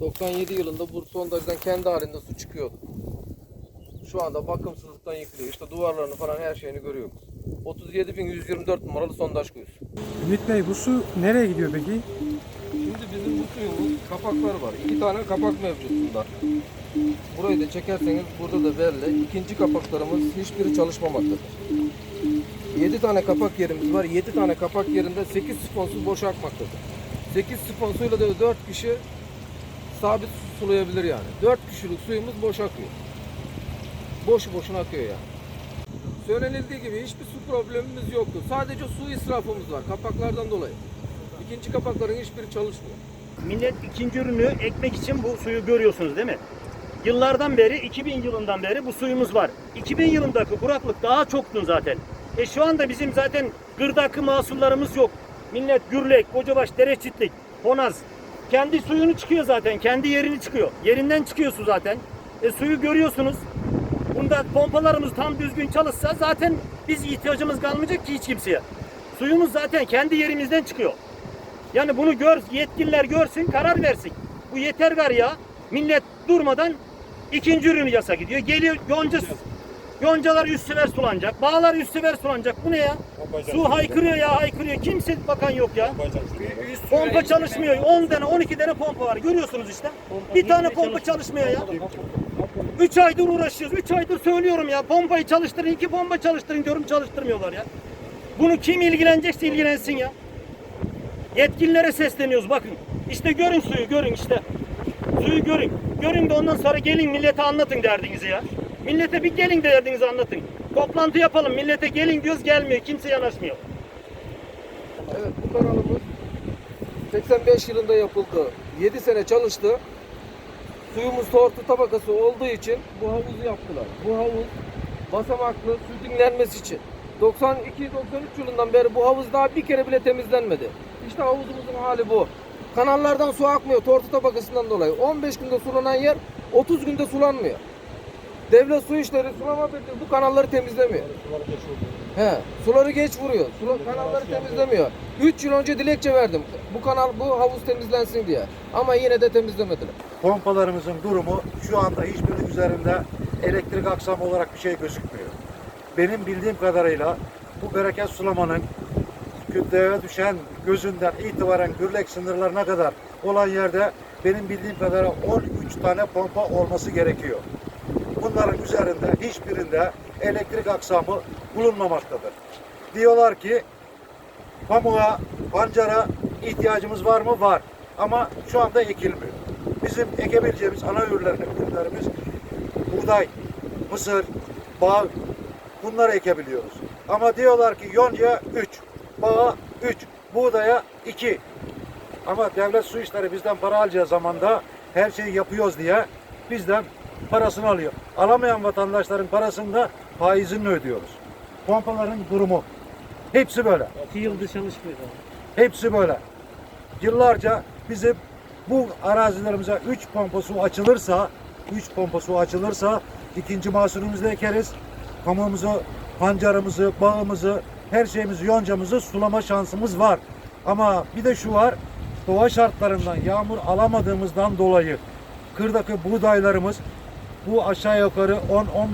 97 yılında bu sondajdan kendi halinde su çıkıyordu. Şu anda bakımsızlıktan yıkılıyor. İşte duvarlarını falan her şeyini görüyoruz. 37.124 numaralı sondaj kuyusu. Ümit Bey bu su nereye gidiyor peki? Şimdi bizim bu suyumuz kapaklar var. İki tane kapak mevcut bunda. Burayı da çekerseniz burada da belli. İkinci kapaklarımız hiçbiri çalışmamaktadır. 7 tane kapak yerimiz var. 7 tane kapak yerinde 8 sifonsuz boş akmaktadır. 8 sifonsuyla da 4 kişi sabit su sulayabilir yani. 4 kişilik suyumuz boş akıyor. Boş boşuna akıyor yani. Söylenildiği gibi hiçbir su problemimiz yoktu. Sadece su israfımız var kapaklardan dolayı. İkinci kapakların hiçbiri çalışmıyor. Millet ikinci ürünü ekmek için bu suyu görüyorsunuz değil mi? Yıllardan beri, 2000 yılından beri bu suyumuz var. 2000 yılındaki kuraklık daha çoktu zaten. E şu anda bizim zaten gırdakı mahsullarımız yok. Millet Gürlek, Kocabaş, Dereçitlik, Honaz. Kendi suyunu çıkıyor zaten, kendi yerini çıkıyor. Yerinden çıkıyor su zaten. E suyu görüyorsunuz. Bunda pompalarımız tam düzgün çalışsa zaten biz ihtiyacımız kalmayacak ki hiç kimseye. Suyumuz zaten kendi yerimizden çıkıyor. Yani bunu gör, yetkililer görsün, karar versin. Bu yeter gar ya. Millet durmadan ikinci ürünü yasa gidiyor. Geliyor yonca, yoncalar üst sefer sulanacak. Bağlar üst sefer sulanacak. Bu ne ya? Su haykırıyor ya haykırıyor. Kimse bakan yok ya. Pompa çalışmıyor. 10 tane 12 tane pompa var. Görüyorsunuz işte. Bir tane pompa çalışmıyor ya. 3 aydır uğraşıyoruz. 3 aydır söylüyorum ya. Pompayı çalıştırın, iki pompa çalıştırın diyorum. Çalıştırmıyorlar ya. Bunu kim ilgilenecekse ilgilensin ya. Yetkililere sesleniyoruz bakın. İşte görün suyu görün işte. Suyu görün. Görün de ondan sonra gelin millete anlatın derdinizi ya. Millete bir gelin derdinizi anlatın. Toplantı yapalım millete gelin diyoruz gelmiyor. Kimse yanaşmıyor. Evet bu kanalımız 85 yılında yapıldı. 7 sene çalıştı. Suyumuz tortu tabakası olduğu için bu havuzu yaptılar. Bu havuz basamaklı su dinlenmesi için. 92-93 yılından beri bu havuz daha bir kere bile temizlenmedi. İşte havuzumuzun hali bu. Kanallardan su akmıyor tortu tabakasından dolayı. 15 günde sulanan yer 30 günde sulanmıyor. Devlet su işleri sulama birliği bu kanalları temizlemiyor. He, suları geç vuruyor. Sula, kanalları temizlemiyor. 3 yıl önce dilekçe verdim. Bu kanal, bu havuz temizlensin diye. Ama yine de temizlemediler. pompalarımızın durumu şu anda hiçbiri üzerinde elektrik aksamı olarak bir şey gözükmüyor. Benim bildiğim kadarıyla bu bereket sulamanın kütleye düşen gözünden itibaren gürlek sınırlarına kadar olan yerde benim bildiğim kadarıyla 13 tane pompa olması gerekiyor. Bunların üzerinde hiçbirinde elektrik aksamı bulunmamaktadır. Diyorlar ki pamuğa, pancara ihtiyacımız var mı? Var. Ama şu anda ekilmiyor. Bizim ekebileceğimiz ana ürünlerimiz, ürünlerimiz buğday, mısır, bağ bunları ekebiliyoruz. Ama diyorlar ki yonca 3, bağa 3, buğdaya 2. Ama devlet su işleri bizden para alacağı zamanda her şeyi yapıyoruz diye bizden parasını alıyor. Alamayan vatandaşların parasını da faizini ödüyoruz. Pompaların durumu. Hepsi böyle. 2 yıldır çalışmıyor. Hepsi böyle. Yıllarca bizim bu arazilerimize 3 pompa su açılırsa 3 pompa su açılırsa ikinci mahsulümüzü ekeriz. Pamuğumuzu, pancarımızı, bağımızı, her şeyimizi, yoncamızı sulama şansımız var. Ama bir de şu var. Doğa şartlarından yağmur alamadığımızdan dolayı kırdaki buğdaylarımız bu aşağı yukarı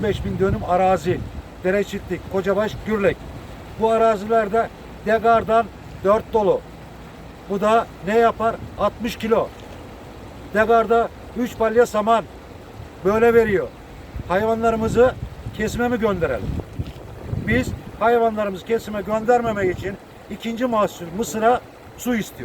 10-15 bin dönüm arazi. Dereçitlik, Kocabaş, Gürlek. Bu arazilerde degardan 4 dolu. Bu da ne yapar? 60 kilo. Degarda 3 balya saman. Böyle veriyor. Hayvanlarımızı kesime mi gönderelim? Biz hayvanlarımızı kesime göndermemek için ikinci mahsul mısıra su istiyor.